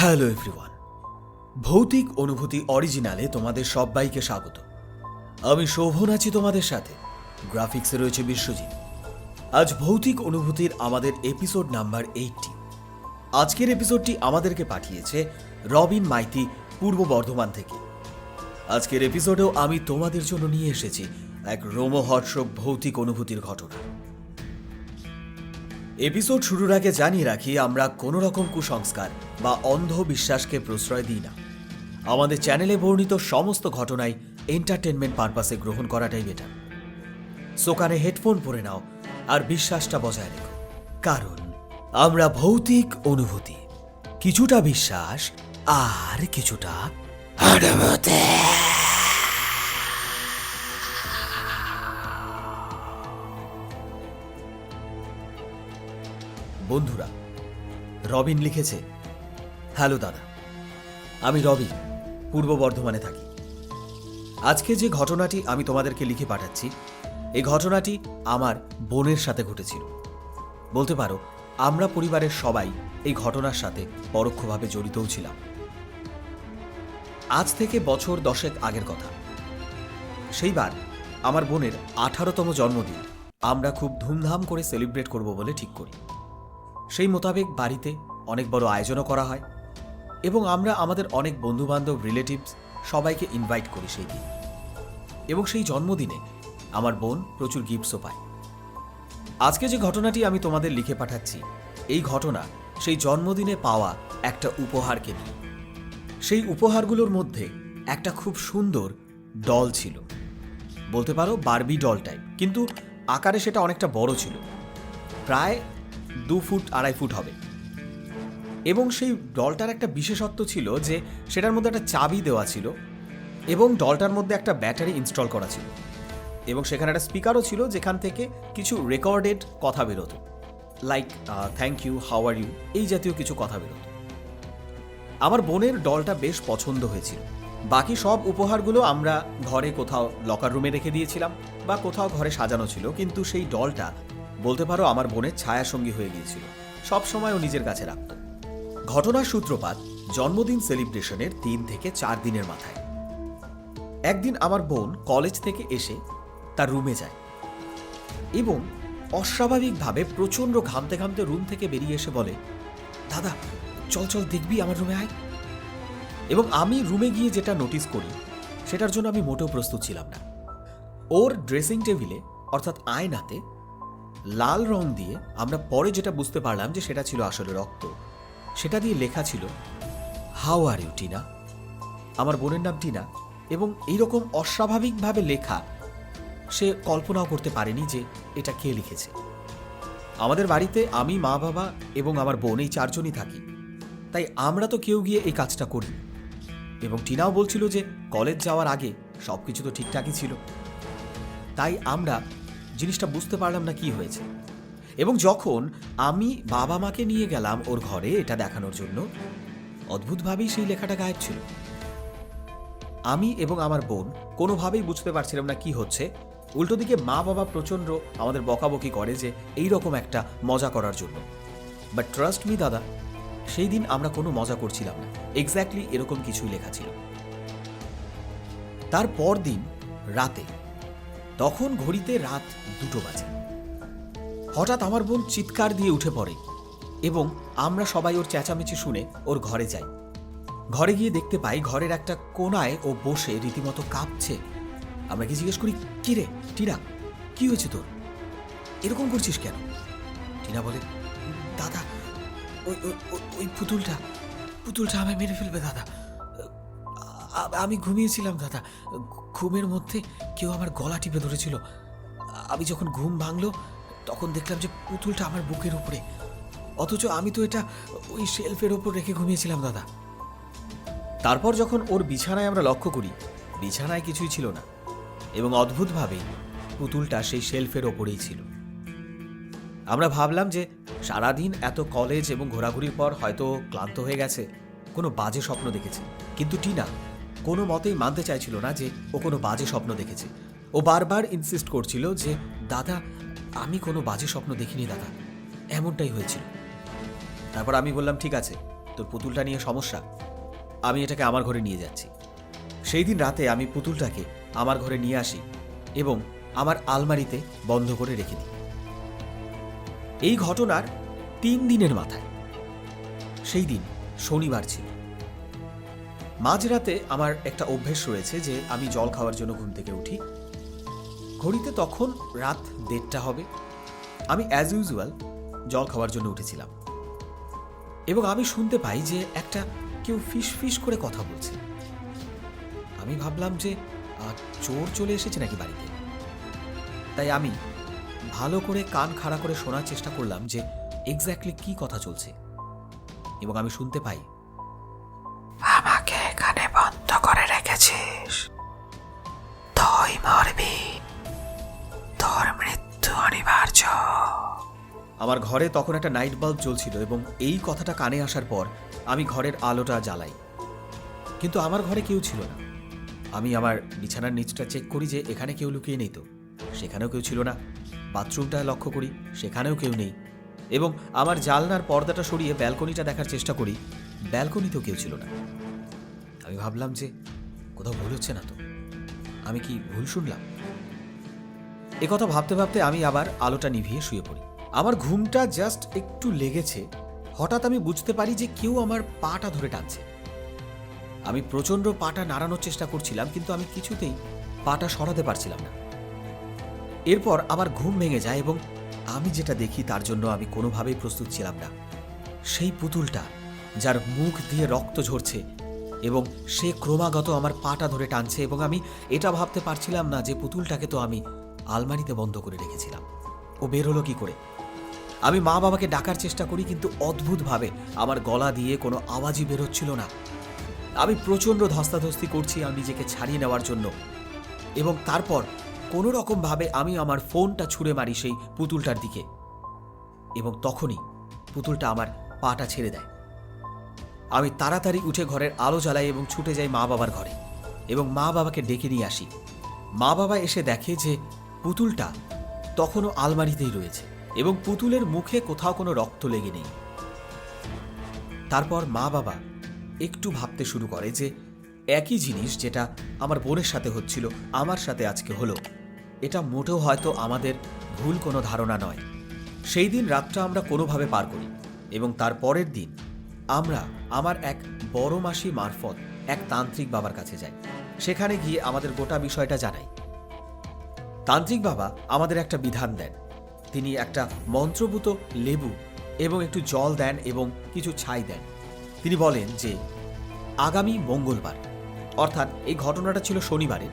Hello everyone. ভৌতিক অনুভূতি অরিজিনালে তোমাদের সবাইকে স্বাগত। আমি শোভন আছি তোমাদের সাথে। গ্রাফিক্সে রয়েছে বিশ্বজিৎ। আজ ভৌতিক অনুভূতির আমাদের এপিসোড নাম্বার এইটটি। আজকের এপিসোডটি আমাদেরকে পাঠিয়েছে রবিন মাইতি, পূর্ব বর্ধমান থেকে। আজকের এপিসোডেও আমি তোমাদের জন্য নিয়ে এসেছি এক রোমহর্ষক ভৌতিক অনুভূতির ঘটনা। এপিসোড শুরুর আগে জানিয়ে রাখি, আমরা কোনো রকম কুসংস্কার বা অন্ধবিশ্বাসকে প্রশ্রয় দিই না। আমাদের চ্যানেলে বর্ণিত সমস্ত ঘটনাই এন্টারটেনমেন্ট পারপাসে গ্রহণ করাটাই বেটার সোকানে হেডফোন পরে নাও আর বিশ্বাসটা বজায় রেখো। কারণ, আমরা ভৌতিক অনুভূতি। কিছুটা বিশ্বাস আর কিছুটা অনুভূতি বন্ধুরা, রবিন লিখেছে, হ্যালো দাদা, আমি রবিন, পূর্ব বর্ধমানে থাকি। আজকে যে ঘটনাটি আমি তোমাদেরকে লিখে পাঠাচ্ছি, এই ঘটনাটি আমার বোনের সাথে ঘটেছিল। বলতে পারো, আমরা পরিবারের সবাই এই ঘটনার সাথে পরোক্ষভাবে জড়িতও ছিলাম। আজ থেকে বছর দশেক আগের কথা। সেইবার আমার বোনের আঠারোতম জন্মদিন। আমরা খুব ধুমধাম করে সেলিব্রেট করব বলে ঠিক করি। সেই মোতাবেক বাড়িতে অনেক বড় আয়োজনও করা হয় এবং আমরা আমাদের অনেক বন্ধুবান্ধব রিলেটিভস সবাইকে ইনভাইট করি সেই দিন। এবং সেই জন্মদিনে আমার বোন প্রচুর গিফটসও পায়। আজকে যে ঘটনাটি আমি তোমাদের লিখে পাঠাচ্ছি, এই ঘটনা সেই জন্মদিনে পাওয়া একটা উপহারকে নিয়ে। সেই উপহারগুলোর মধ্যে একটা খুব সুন্দর ডল ছিল। বলতে পারো বারবি ডল টাইপ কিন্তু আকারে সেটা অনেকটা বড় ছিল। প্রায় দু ফুট, আড়াই ফুট হবে। এবং সেই ডলটার একটা বিশেষত্ব ছিল যে সেটার মধ্যে একটা চাবি দেওয়া ছিল এবং ডলটার মধ্যে একটা ব্যাটারি ইনস্টল করা ছিল এবং সেখানে একটা স্পিকারও ছিল যেখান থেকে কিছু রেকর্ডেড কথা বেরোতো। Like thank you how are you এই জাতীয় কিছু কথা বেরোতো। আমার বোনের ডলটা বেশ পছন্দ হয়েছিল। বাকি সব উপহারগুলো আমরা ঘরে কোথাও লকার রুমে রেখে দিয়েছিলাম বা কোথাও ঘরে সাজানো ছিল, কিন্তু সেই ডলটা বলতে পারো আমার বোনের ছায়াসঙ্গী হয়ে গিয়েছিল। সব সময় ও নিজের কাছে রাখত। ঘটনার সূত্রপাত জন্মদিন সেলিব্রেশনের তিন থেকে চার দিনের মাথায়। একদিন আমার বোন কলেজ থেকে এসে তার রুমে যায় এবং অস্বাভাবিকভাবে প্রচণ্ড ঘামতে ঘামতে রুম থেকে বেরিয়ে এসে বলে, দাদা, চল চল, দেখবি আমার রুমে আয়। এবং আমি রুমে গিয়ে যেটা নোটিস করি, সেটার জন্য আমি মোটেও প্রস্তুত ছিলাম না। ওর ড্রেসিং টেবিলে অর্থাৎ আয়নাতে লাল রং দিয়ে আমরা পরে যেটা বুঝতে পারলাম যে সেটা ছিল আসলে রক্ত। সেটা দিয়ে লেখা ছিল হাউ আর ইউ টিনা আমার বোনের নাম টিনা। এবং এইরকম অস্বাভাবিকভাবে লেখা সে কল্পনাও করতে পারেনি যে এটা কে লিখেছে। আমাদের বাড়িতে আমি, মা বাবা এবং আমার বোন এই চারজনই থাকি। তাই আমরা তো কেউ গিয়ে এই কাজটা করি। এবং টিনাও বলছিল যে কলেজ যাওয়ার আগে সব কিছু তো ঠিকঠাকই ছিল। তাই আমরা জিনিসটা বুঝতে পারলাম না কি হয়েছে। এবং যখন আমি বাবা মাকে নিয়ে গেলাম ওর ঘরে এটা দেখানোর জন্য, অদ্ভুতভাবেই সেই লেখাটা গায়েব ছিল। আমি এবং আমার বোন কোনোভাবেই বুঝতে পারছিলাম না কি হচ্ছে। উল্টো দিকে মা বাবা প্রচণ্ড আমাদের বকাবকি করে যে এই রকম একটা মজা করার জন্য। বাট ট্রাস্ট মি দাদা, সেই দিন আমরা কোনো মজা করছিলাম না। এক্স্যাক্টলি এরকম কিছুই লেখা ছিল। তার পর দিন, রাতে তখন ঘড়িতে রাত দুটো বাজে। হঠাৎ আমার বোন চিৎকার দিয়ে উঠে পড়ে এবং আমরা সবাই ওর চেঁচামেচি শুনে ওর ঘরে যাই। ঘরে গিয়ে দেখতে পাই ঘরের একটা কোনায় ও বসে রীতিমতো কাঁপছে। আমরা কি জিজ্ঞেস করি, কি রে, টিনা, কি হয়েছে তোর? এরকম করছিস কেন? টিনা বলে, দাদা ওই, ওই- পুতুলটা পুতুলটা আমায় মেরে ফেলবে, দাদা। আমি ঘুমিয়েছিলাম, দাদা। ঘুমের মধ্যে কেউ আমার গলা টিপে ধরেছিল। আমি যখন ঘুম ভাঙলো, তখন দেখলাম যে পুতুলটা আমার বুকের উপরে। অথচ আমি তো এটা ওই শেলফের ওপর রেখে ঘুমিয়েছিলাম, দাদা। তারপর যখন ওর বিছানায় আমরা লক্ষ্য করি, বিছানায় কিছুই ছিল না এবং অদ্ভুতভাবে পুতুলটা সেই শেলফের ওপরেই ছিল। আমরা ভাবলাম যে সারাদিন এত কলেজ এবং ঘোরাঘুরির পর হয়তো ক্লান্ত হয়ে গেছে, কোনো বাজে স্বপ্ন দেখেছে। কিন্তু টিনা কোনো মতেই মানতে চাইছিল না যে ও কোনো বাজে স্বপ্ন দেখেছে। ও বারবার ইনসিস্ট করছিল যে, দাদা, আমি কোনো বাজে স্বপ্ন দেখিনি দাদা। এমনটাই হয়েছিল। তারপর আমি বললাম, ঠিক আছে, তোর পুতুলটা নিয়ে সমস্যা। আমি এটাকে আমার ঘরে নিয়ে যাচ্ছি। সেই দিন রাতে আমি পুতুলটাকে আমার ঘরে নিয়ে আসি এবং আমার আলমারিতে বন্ধ করে রেখে দিই। এই ঘটনার তিন দিনের মাথায়। সেই দিন শনিবার ছিল। মাঝরাতে আমার একটা অভ্যেস রয়েছে যে আমি জল খাওয়ার জন্য ঘুম থেকে উঠি। ঘড়িতে তখন রাত দেড়টা হবে। আমি অ্যাজ ইউজুয়াল জল খাওয়ার জন্য উঠেছিলাম। এবং আমি শুনতে পাই যে একটা কেউ ফিস ফিস করে কথা বলছে। আমি ভাবলাম যে চোর চলে এসেছে নাকি বাড়িতে? তাই আমি ভালো করে কান খাড়া করে শোনার চেষ্টা করলাম যে এক্স্যাক্টলি কি কথা চলছে। এবং আমি শুনতে পাই অনিবার্য আমার ঘরে তখন একটা নাইট বাল্ব জ্বলছিল এবং এই কথাটা কানে আসার পর আমি ঘরের আলোটা জ্বালাই। কিন্তু আমার ঘরে কেউ ছিল না। আমি আমার বিছানার নিচটা চেক করি যে এখানে কেউ লুকিয়ে নেই তো। সেখানেও কেউ ছিল না। বাথরুমটা লক্ষ্য করি, সেখানেও কেউ নেই। এবং আমার জালনার পর্দাটা সরিয়ে ব্যালকনিটা দেখার চেষ্টা করি ব্যালকনিতেও কেউ ছিল না। আমি ভাবলাম যে কোথাও ভুল হচ্ছে না তো। আমি কি ভুল শুনলাম? কথা ভাবতে ভাবতে আমি আবার আলোটা নিভিয়ে শুয়ে পড়ি। আমার ঘুমটা জাস্ট একটু লেগেছে। হঠাৎ আমি বুঝতে পারি যে কেউ আমার পাটা ধরে টানছে। আমি প্রচণ্ড পাটা নাড়ানোর চেষ্টা করছিলাম, কিন্তু আমি কিছুতেই পাটা সরাতে পারছিলাম না। এরপর আমার ঘুম ভেঙে যায় এবং আমি যেটা দেখি তার জন্য আমি কোনোভাবেই প্রস্তুত ছিলাম না। সেই পুতুলটা যার মুখ দিয়ে রক্ত ঝরছে এবং সে ক্রমাগত আমার পাটা ধরে টানছে এবং আমি এটা ভাবতে পারছিলাম না যে পুতুলটাকে তো আমি আলমারিতে বন্ধ করে রেখেছিলাম। ও বের হলো কি করে? আমি মা বাবাকে ডাকার চেষ্টা করি, কিন্তু অদ্ভুতভাবে আমার গলা দিয়ে কোনো আওয়াজই বেরোচ্ছিল না। আমি প্রচণ্ড ধস্তাধস্তি করছি আমি নিজেকে ছাড়িয়ে নেওয়ার জন্য। এবং তারপর কোনো রকমভাবে আমি আমার ফোনটা ছুঁড়ে মারি সেই পুতুলটার দিকে। এবং তখনই পুতুলটা আমার পাটা ছেড়ে দেয়। আমি তাড়াতাড়ি উঠে ঘরের আলো জ্বালাই এবং ছুটে যাই মা বাবার ঘরে। এবং মা বাবাকে ডেকে নিয়ে আসি। মা বাবা এসে দেখে যে পুতুলটা তখনও আলমারিতেই রয়েছে এবং পুতুলের মুখে কোথাও কোনো রক্ত লেগে নেই। তারপর মা বাবা একটু ভাবতে শুরু করে যে একই জিনিস যেটা আমার বোনের সাথে হচ্ছিল, আমার সাথে আজকে হলো, এটা মোটেও হয়তো আমাদের ভুল কোনো ধারণা নয়। সেই দিন রাতটা আমরা কোনোভাবে পার করি এবং তার পরের দিন আমরা আমার এক বড় মাসি মারফত এক তান্ত্রিক বাবার কাছে যাই। সেখানে গিয়ে আমাদের গোটা বিষয়টা জানাই। তান্ত্রিক বাবা আমাদের একটা বিধান দেন। তিনি একটা মন্ত্রভূত লেবু এবং একটু জল দেন এবং কিছু ছাই দেন। তিনি বলেন যে, আগামী মঙ্গলবার, অর্থাৎ এই ঘটনাটা ছিল শনিবারের,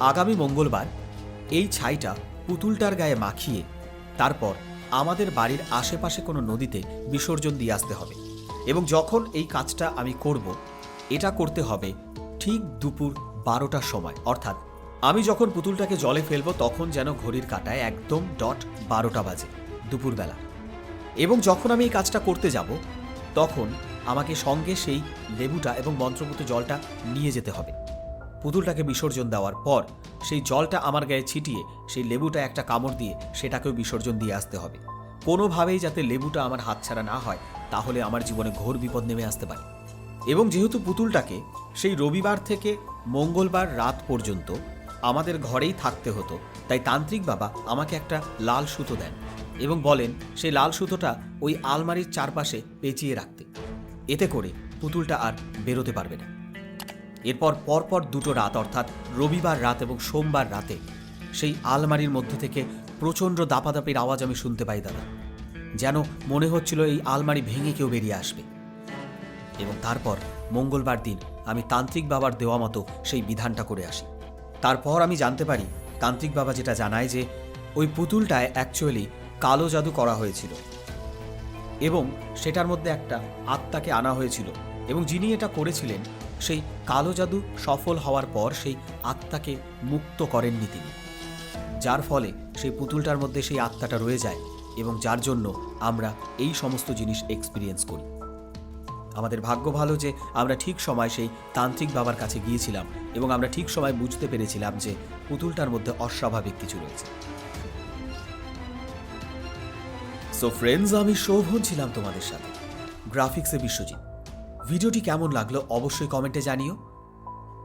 আগামী মঙ্গলবার এই ছাইটা পুতুলটার গায়ে মাখিয়ে তারপর আমাদের বাড়ির আশেপাশে কোনো নদীতে বিসর্জন দিয়ে আসতে হবে এবং যখন এই কাজটা আমি করব, এটা করতে হবে ঠিক দুপুর বারোটার সময়, অর্থাৎ আমি যখন পুতুলটাকে জলে ফেলব, তখন যেন ঘড়ির কাটায় একদম ডট বারোটা বাজে, দুপুরবেলা। এবং যখন আমি এই কাজটা করতে যাব, তখন আমাকে সঙ্গে সেই লেবুটা এবং মন্ত্রপুত জলটা নিয়ে যেতে হবে। পুতুলটাকে বিসর্জন দেওয়ার পর সেই জলটা আমার গায়ে ছিটিয়ে, সেই লেবুটা একটা কামড় দিয়ে সেটাকেও বিসর্জন দিয়ে আসতে হবে। কোনোভাবেই যাতে লেবুটা আমার হাতছাড়া না হয়, তাহলে আমার জীবনে ঘোর বিপদ নেমে আসতে পারে। এবং যেহেতু পুতুলটাকে সেই রবিবার থেকে মঙ্গলবার রাত পর্যন্ত আমাদের ঘরেই থাকতে হতো, তাই তান্ত্রিক বাবা আমাকে একটা লাল সুতো দেন এবং বলেন সেই লাল সুতোটা ওই আলমারির চারপাশে পেঁচিয়ে রাখতে। এতে করে পুতুলটা আর বেরোতে পারবে না। এরপর পরপর দুটো রাত অর্থাৎ রবিবার রাত এবং সোমবার রাতে সেই আলমারির মধ্যে থেকে প্রচণ্ড দাপাদাপির আওয়াজ আমি শুনতে পাই দাদা, যেন মনে হচ্ছিল এই আলমারি ভেঙে কেউ বেরিয়ে আসবে। এবং তারপর মঙ্গলবার দিন আমি তান্ত্রিক বাবার দেওয়া মতো সেই বিধানটা করে আসি। তারপর আমি জানতে পারি তান্ত্রিক বাবা যেটা জানায় যে ওই পুতুলটায় অ্যাকচুয়ালি কালো জাদু করা হয়েছিল। এবং সেটার মধ্যে একটা আত্মাকে আনা হয়েছিল এবং যিনি এটা করেছিলেন, সেই কালো জাদু সফল হওয়ার পর সেই আত্মাকে মুক্ত করেননি তিনি। যার ফলে সেই পুতুলটার মধ্যে সেই আত্মাটা রয়ে যায় এবং যার জন্য আমরা এই সমস্ত জিনিস এক্সপিরিয়েন্স করি। আমাদের ভাগ্য ভালো যে আমরা ঠিক সময় সেই তান্ত্রিক বাবার কাছে গিয়েছিলাম এবং আমরা ঠিক সময় বুঝতে পেরেছিলাম যে পুতুলটার মধ্যে অস্বাভাবিক কিছু রয়েছে। সো ফ্রেন্ডস আমি শোভন ছিলাম তোমাদের সাথে। গ্রাফিক্সে বিশ্বজিৎ। ভিডিওটি কেমন লাগল অবশ্যই কমেন্টে জানিও।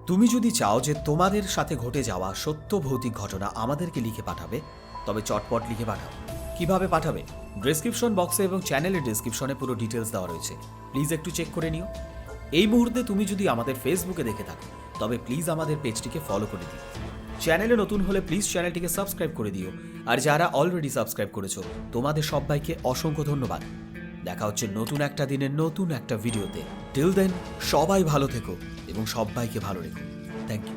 তুমি যদি চাও যে তোমাদের সাথে ঘটে যাওয়া সত্য ভৌতিক ঘটনা আমাদেরকে লিখে পাঠাবে, তবে চটপট লিখে পাঠাও। কীভাবে পাঠাবে? ডেসক্রিপশন বক্সে এবং চ্যানেলের ডেসক্রিপশনে পুরো ডিটেলস দেওয়া রয়েছে। প্লিজ একটু চেক করে নিও। এই মুহূর্তে তুমি যদি আমাদের ফেসবুকে দেখে থাকো, তবে প্লিজ আমাদের পেজটিকে ফলো করে দিও। চ্যানেলে নতুন হলে প্লিজ চ্যানেলটিকে সাবস্ক্রাইব করে দিও। আর যারা অলরেডি সাবস্ক্রাইব করেছ, তোমাদের সবাইকে অসংখ্য ধন্যবাদ। দেখা হচ্ছে নতুন একটা দিনের নতুন একটা ভিডিওতে টিল দেন সবাই ভালো থেকো এবং সবাইকে ভালো রেখো। Thank you